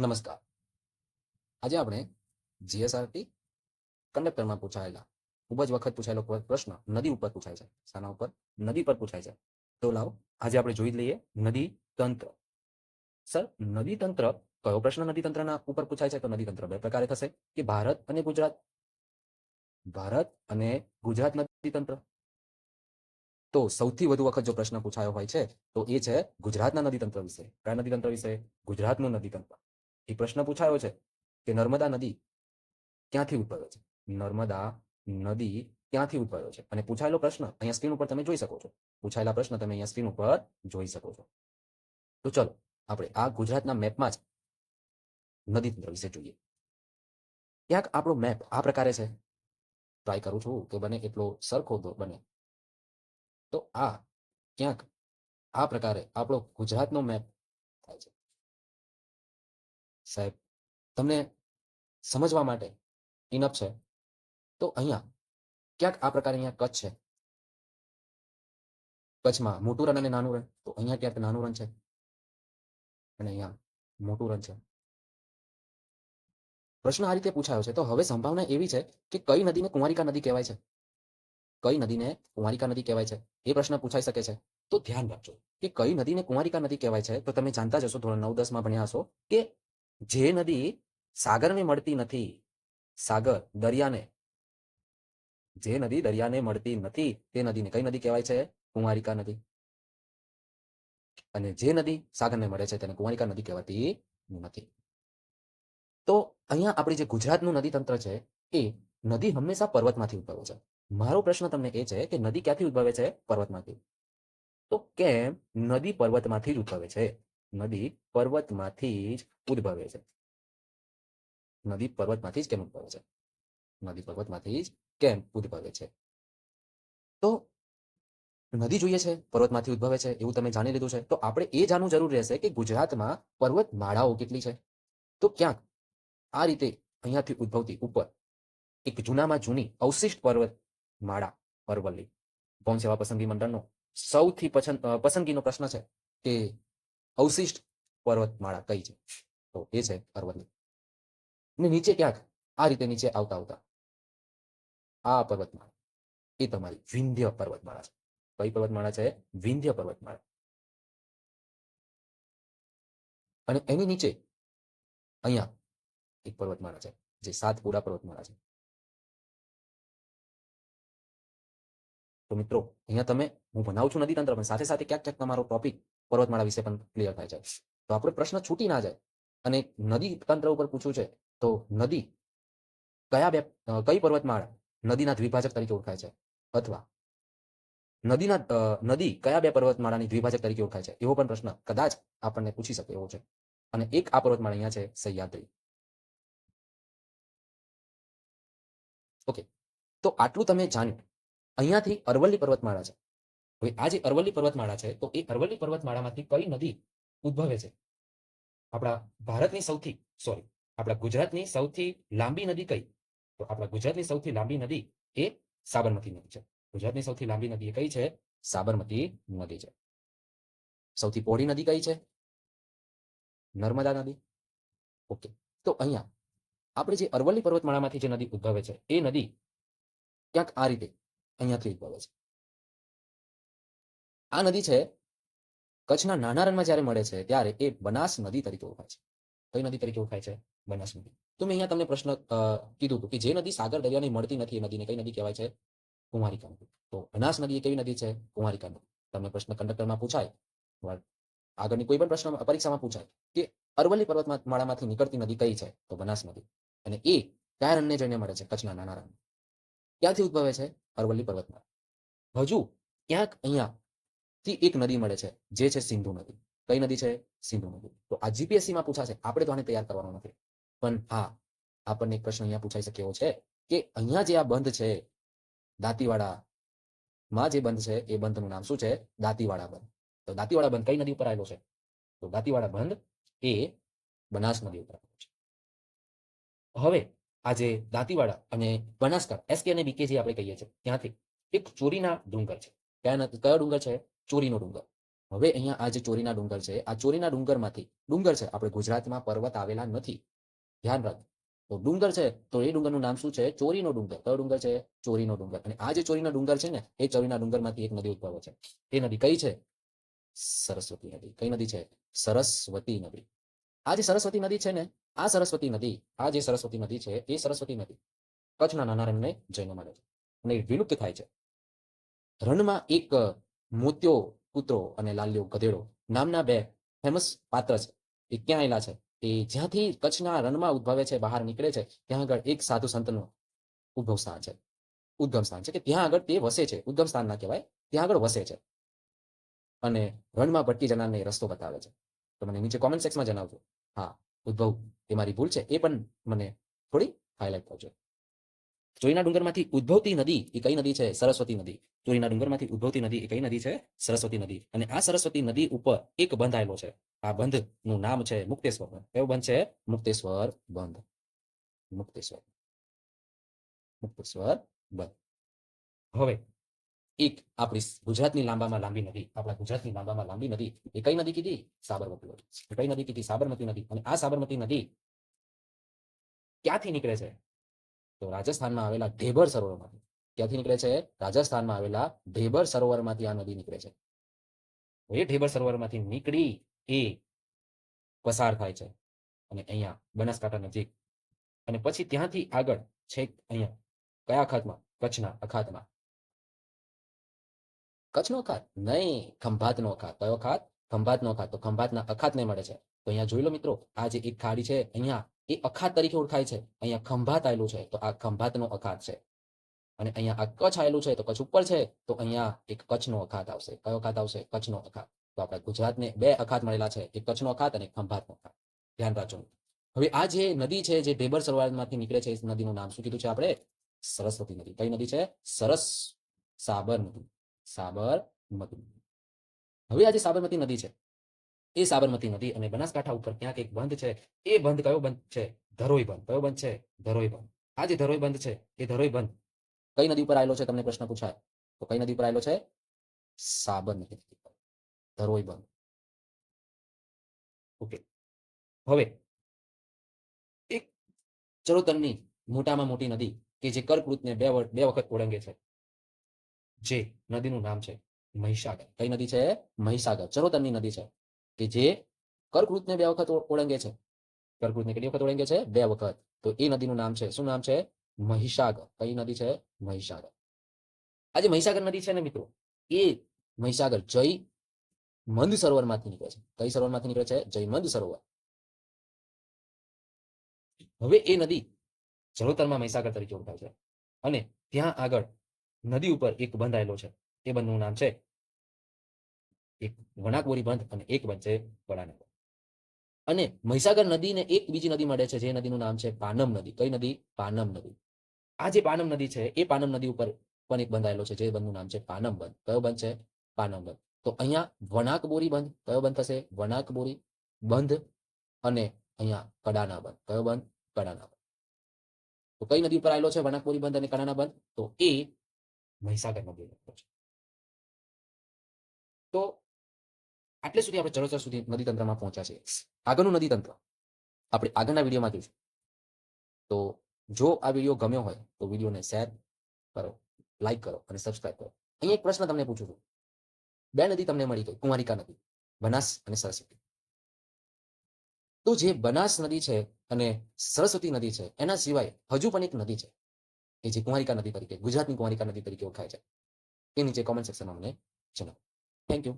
નમસ્કાર. આજે આપણે જીએસઆરટી કંડક્ટરમાં પૂછાયેલા, ખૂબ જ વખત પૂછાયેલો પ્ર- પ્રશ્ન નદી ઉપર પૂછાય છે. શાના ઉપર? નદી પર પૂછાય છે. તો લાવો, આજે આપણે જોઈ લઈએ નદી તંત્ર. સર, નદી તંત્ર કયો પ્રશ્ન નદી તંત્રના ઉપર પૂછાય છે? તો નદી તંત્ર બે પ્રકારે થશે, કે ભારત અને ગુજરાત. ભારત અને ગુજરાત નદી તંત્ર. તો સૌથી વધુ વખત જો પ્રશ્ન પૂછાયો હોય છે, તો એ છે ગુજરાતના નદી તંત્ર વિશે. કયા નદી તંત્ર વિશે? ગુજરાતનું નદી તંત્ર. એ પ્રશ્ન પૂછાયો છે કે નર્મદા નદી ક્યાંથી ઉદ્ભવે છે? નર્મદા નદી ક્યાંથી ઉદ્ભવ્યો છે? અને પૂછાયેલો પ્રશ્ન અહીંયા સ્ક્રીન ઉપર તમે જોઈ શકો છો. પૂછાયેલા પ્રશ્ન તમે અહીંયા સ્ક્રીન ઉપર જોઈ શકો છો. તો ચલો, આપણે આ ગુજરાતના મેપમાં જ નદી વિશે જોઈએ. ક્યાંક આપણો મેપ આ પ્રકારે છે. ટ્રાય કરું છું કે બને એટલો સરખો બને. તો આ ક્યાંક આ પ્રકારે આપણો ગુજરાતનો મેપ થાય છે. સાહેબ, તમને સમજવા માટે ઇનફ છે. તો અહીંયા ક્યાંક આ પ્રકારે અહીંયા કચ્છ છે. કચ્છમાં મોટું રણ અને નાનું રણ. તો અહીંયા ક્યાંક નાનું રણ છે. અને અહીંયા મોટું રણ છે. પ્રશ્ન આ રીતે પૂછાયો છે. તો હવે સંભાવના એવી છે કે કઈ નદીને કુંવારિકા નદી કહેવાય છે? કઈ નદીને કુંવારિકા નદી કહેવાય છે? એ પ્રશ્ન પૂછાઈ શકે છે. તો ધ્યાન રાખજો કે કઈ નદીને કુંવારિકા નદી કહેવાય છે? તો તમે જાણતા જશો ધોરણ નવ દસમાં ભણ્યા હશો કે જે નદી સાગરને મળતી નથી, સાગર દરિયાને, જે નદી દરિયાને મળતી નથી, તે નદીને કઈ નદી કહેવાય છે? કુમારિકા નદી. અને જે નદી સાગરને મળે છે તેને કુમારિકા નદી કહેવાતી નથી. તો અહીંયા આપણી જે ગુજરાતનું નદી તંત્ર છે, એ નદી હંમેશા પર્વતમાંથી ઉદ્ભવે છે. મારો પ્રશ્ન તમને એ છે કે નદી ક્યાંથી ઉદ્ભવે છે? પર્વતમાંથી. તો કેમ નદી પર્વતમાંથી જ ઉદ્ભવે છે? નદી પર્વતમાંથી જ ઉદ્ભવે છે. નદી પર્વતમાંથી જ કેમ ઉદ્ભવે છે? નદી પર્વતમાંથી જ કેમ ઉદ્ભવે છે? તો નદી જોઈએ છે, પર્વતમાંથી ઉદ્ભવે છે, એવું તમે જાણી લીધું છે. તો આપણે એ જાણવું જરૂર રહેશે કે ગુજરાતમાં પર્વત માળાઓ કેટલી છે? તો ક્યાંક આ રીતે અહીંયાથી ઉદ્ભવતી ઉપર એક જૂનામાં જૂની અવશિષ્ટ પર્વત માળા અરવલ્લી. ભવન સેવા પસંદગી મંડળનો સૌથી પસંદ પસંદગીનો પ્રશ્ન છે કે અવશિષ્ટ પર્વતમાળા કઈ છે. તો એ છે અરવલ્લી. ને નીચે ક્યાંક આ રીતે નીચે આવતા આવતા. આ પર્વતમાળા. એ તમારી વિંધ્ય પર્વતમાળા છે. કઈ પર્વતમાળા છે? વિંધ્ય પર્વતમાળા. અને એની નીચે અહીંયા એક પર્વતમાળા છે, જે સાતપુરા પર્વતમાળા છે. તો મિત્રો, અહીંયા તમે, હું ભણાવું છું નદી તંત્ર પણ સાથે સાથે ક્યાંક ક્યાંક તમારો ટોપિક પર્વતમાળા વિશે પણ ક્લિયર થાય છે. તો આપણે પ્રશ્ન છૂટી ના જાય. અને નદી તંત્ર ઉપર પૂછ્યું છે, તો નદી કયા બે કઈ પર્વતમાળા નદીના દ્વિભાજક તરીકે ઓળખાય છે? અથવા નદીના નદી કયા બે પર્વતમાળાની દ્વિભાજક તરીકે ઓળખાય છે? એવો પણ પ્રશ્ન કદાચ આપણને પૂછી શકે એવો છે. અને એક આ પર્વતમાળા અહીંયા છે, સહ્યાદ્રી. ઓકે. તો આટલું તમે જાણ્યું. અહીંયાથી અરવલ્લી પર્વતમાળા છે. હવે આ જે અરવલ્લી પર્વતમાળા છે, તો એ અરવલ્લી પર્વતમાળામાંથી કઈ નદી ઉદ્ભવે છે? આપણા ભારતની સૌથી સોરી આપણા ગુજરાતની સૌથી લાંબી નદી કઈ? તો આપણા ગુજરાતની સૌથી લાંબી નદી એ સાબરમતી નદી છે. ગુજરાતની સૌથી લાંબી નદી એ કઈ છે? સાબરમતી નદી છે. સૌથી પહોળી નદી કઈ છે? નર્મદા નદી. ઓકે, તો અહીંયા આપણે જે અરવલ્લી પર્વતમાળામાંથી જે નદી ઉદ્ભવે છે, એ નદી ક્યાંક આ રીતે અહીંયાથી ઉદ્ભવે છે. આ નદી છે, કચ્છના નાના રણમાં જ્યારે મળે છે, ત્યારે એ બનાસ નદી તરીકે ઓળખાય છે. કઈ નદી તરીકે ઓળખાય છે? બનાસ નદી. તો મેં અહીંયા તમને પ્રશ્ન કીધું હતું કે જે નદી સાગર દરિયાની મળતી નથી એ નદીને કઈ નદી કહેવાય છે? કુમારિકા નદી. તો બનાસ નદી એ કેવી નદી છે? કુમારિકા નદી. તમને પ્રશ્ન કંડક્ટરમાં પૂછાય આગળની કોઈ પણ પ્રશ્ન, પરીક્ષામાં પૂછાય કે અરવલ્લી પર્વતમાળામાંથી નીકળતી નદી કઈ છે? તો બનાસ નદી. અને એ કયા રણને જઈને મળે છે? કચ્છના નાના રણ ક્યાંથી ઉદ્ભવે છે? અરવલ્લી પર્વતમાળા. હજુ ક્યાંક અહીંયા થી એક નદી મળે છે, જે છે સિંધુ નદી. કઈ નદી છે? સિંધુ નદી. તો આ જીપીએસસી માં પૂછાશે. આપણે તો આને તૈયાર કરવાનો નથી. પણ હા, આપણને એક પ્રશ્ન અહીંયા પૂછાઈ શકે એવો છે કે અહીંયા જે આ બંધ છે, દાંતીવાડા માં જે બંધ છે, એ બંધનું નામ શું છે? દાંતીવાડા બંધ. તો દાંતીવાડા બંધ કઈ નદી ઉપર આવેલો છે? તો દાંતીવાડા બંધ એ બનાસ નદી ઉપર આવેલો છે. હવે આજે દાંતીવાડા અને બનાસકાંઠા એસકે અને બીકે જે આપણે કહીએ છીએ, ત્યાંથી એક ચોરીના ડુંગર છે. કયા કયો ડુંગર છે? ચોરીનો ડુંગર. હવે અહીંયા આ જે ચોરીના ડુંગર છે, આ ચોરીના ડુંગરમાંથી, ડુંગર છે, આપણે ગુજરાતમાં પર્વત આવેલા નથી. ધ્યાન રાખ. તો ડુંગર છે, તો એ ડુંગરનું નામ શું છે? ચોરીનો ડુંગર. કયો ડુંગર છે? ચોરીનો ડુંગર. અને આ જે ચોરીના ડુંગર છે ને, એ ચોરીના ડુંગરમાંથી એક નદી ઉદ્ભવે છે. એ નદી કઈ છે? સરસ્વતી નદી. કઈ નદી છે? સરસ્વતી નદી. આ જે સરસ્વતી નદી છે ને, આ સરસ્વતી નદી, આ જે સરસ્વતી નદી છે, એ સરસ્વતી નદી. કચ્છના નાના રણને જઈને મળે છે. અને વિલુપ્ત થાય છે. રણમાં એક મોત્યો, કૂતરો અને લાલ્યો ગધેડો નામના બે ફેમસ પાત્ર છે. એ ક્યાં આવેલા છે? એ જ્યાંથી કચ્છના રણમાં ઉદ્ભવે છે, બહાર નીકળે છે, ત્યાં આગળ એક સાધુ સંતનું ઉદ્ભવ સ્થાન છે. ઉદ્ગમ સ્થાન છે કે ત્યાં આગળ તે વસે છે. ઉદ્ગમ સ્થાન ના કહેવાય, ત્યાં આગળ વસે છે. અને રણમાં ભટકી જનારને રસ્તો બતાવે છે. તો મને નીચે કોમેન્ટ સેક્સમાં જણાવજો. હા, ઉદ્ભવ, એ મારી ભૂલ છે, એ પણ મને થોડી હાઇલાઇટ કરજો ચોરીના ડુંગરમાંથી ઉદ્ભવતી નદી એ કઈ નદી છે? સરસ્વતી નદી. ચોરીના ડુંગરમાંથી ઉદ્ભવતી નદી એ કઈ નદી છે? સરસ્વતી નદી. અને આ સરસ્વતી નદી ઉપર એક બંધ આવેલો છે. આ બંધનું નામ છે મુક્તેશ્વર. બંધ કયો બંધ છે? મુક્તેશ્વર બંધ. મુક્તેશ્વર. મુક્તેશ્વર બંધ. હવે એક આપણી ગુજરાતની લાંબામાં લાંબી નદી, આપણા ગુજરાતની લાંબામાં લાંબી નદી એ કઈ નદી કીધી? સાબરમતી નદી. કઈ નદી કીધી? સાબરમતી નદી. અને આ સાબરમતી નદી ક્યાંથી નીકળે છે? તો રાજસ્થાનમાં આવેલા ઢેબર સરોવરમાંથી. ક્યાંથી નીકળે છે? રાજસ્થાનમાં આવેલા ઢેબર સરોવરમાંથી આ નદી નીકળે છે. એ ઢેબર સરોવરમાંથી નીકળી એ પસાર થાય છે. અને અહીંયા બનાસકાંઠા નજીક. અને પછી ત્યાંથી આગળ છેક અહીંયા કયા અખાતમાં કચ્છના અખાતમાં. કચ્છનો અખાત નહીં, ખંભાતનો અખાત કયો અખાત ખંભાતનો અખાત તો ખંભાતના અખાતને મળે છે. તો અહીંયા જોઈ લો મિત્રો, આ જે એક ખાડી છે, અહીંયા એ અખાત તરીકે ઓળખાય છે. અહીંયા ખંભાત આવેલું છે, તો આ ખંભાતનો અખાત છે. અને અહીંયા આ કચ્છ આવેલું છે, તો કચ્છ ઉપર છે, તો અહીંયા એક કચ્છનો અખાત આવશે. કયો અખાત આવશે? કચ્છનો અખાત. તો આપણે ગુજરાતને બે અખાત મળેલા છે, એક કચ્છનો અખાત અને ખંભાતનો અખાત. ધ્યાન રાખજો. હવે આ જે નદી છે, જે ઢેબર સરોવરમાંથી નીકળે છે, એ નદીનું નામ શું કીધું છે આપણે? સરસ્વતી નદી. કઈ નદી છે? સરસ સાબરમતી. સાબરમતી. હવે આ જે સાબરમતી નદી છે એ સાબરમતી નદી અને બનાસકાંઠા ઉપર ક્યાંક એક બંધ છે. એ બંધ કયો બંધ છે? ધરોઈ બંધ. કયો બંધ છે? ધરોઈ બંધ. આ જે ધરોઈ બંધ છે, એ ધરોઈ બંધ. કઈ નદી ઉપર આવેલો છે? તમને પ્રશ્ન પૂછાય. તો કઈ નદી ઉપર આવેલો છે? સાબરમતી નદી પર ધરોઈ બંધ. ઓકે. હવે, એક ચરોતરની મોટામાં મોટી નદી કે જે કર્કવૃતને બે બે વખત ઓળંગે છે. જે નદીનું નામ છે મહીસાગર. કઈ નદી છે? મહીસાગર. ચરોતરની નદી છે. કે જે કર્કવૃતને બે વખત ઓળંગે છે. કર્કવૃતને કેટલી વખત ઓળંગે છે? બે વખત. તો એ નદીનું નામ છે. શું નામ છે? મહિસાગર. કઈ નદી છે? મહિષાગર આ જે મહિસાગર નદી છે ને મિત્રો? એ મહિસાગર જય મંદ સરોવરમાંથી નીકળે છે. કઈ સરોવરમાંથી નીકળે છે? જય મંદ સરોવર. હવે એ નદી જળોતરમાં મહીસાગર તરીકે ઓળખાય છે. અને ત્યાં આગળ નદી ઉપર એક બંધ આવેલો છે. એ બંધનું નામ છે એક વણાકબોરી બંધ અને એક વચ્ચે વડાનગર અને મહીસાગર નદીને એક બીજી નદી મળે છે, જે નદીનું નામ છે પાનમ નદી. કઈ નદી? પાનમ નદી. આ જે પાનમ નદી છે, એ પાનમ નદી ઉપર પણ એક બંધ આવેલો છે, જે બંધનું નામ છે પાનમ બંધ. કયો બંધ છે? પાનમ બંધ. તો અહીંયા વણાકબોરી બંધ. કયો બંધ થશે? વણાકબોરી બંધ અને અહીંયા કડાના બંધ. કયો બંધ? કડાના બંધ. તો કઈ નદી ઉપર આવેલો છે વણાકબોરી બંધ અને કડાના બંધ? તો એ મહીસાગર નદી છે. તો આટલે સુધી આપણે ચરોતર સુધી નદી પહોંચ્યા છીએ. આગળનું નદી આપણે આગળના વિડીયોમાં જોઈશું. તો જો આ વીડિયો ગમ્યો હોય તો વિડીયોને શેર કરો, લાઈક કરો અને સબસ્ક્રાઇબ કરો. અહીંયા એક પ્રશ્ન તમને પૂછું છું. બે નદી તમને મળી ગઈ, કુંવારિકા નદી, બનાસ અને સરસ્વતી. તો જે બનાસ નદી છે અને સરસ્વતી નદી છે, એના સિવાય હજુ પણ એક નદી છે. એ જે કુમારિકા નદી તરીકે, ગુજરાતની કુંવારિકા નદી તરીકે ઓળખાય છે. એ નીચે કોમેન્ટ સેક્શનમાં મને જણાવો. Thank you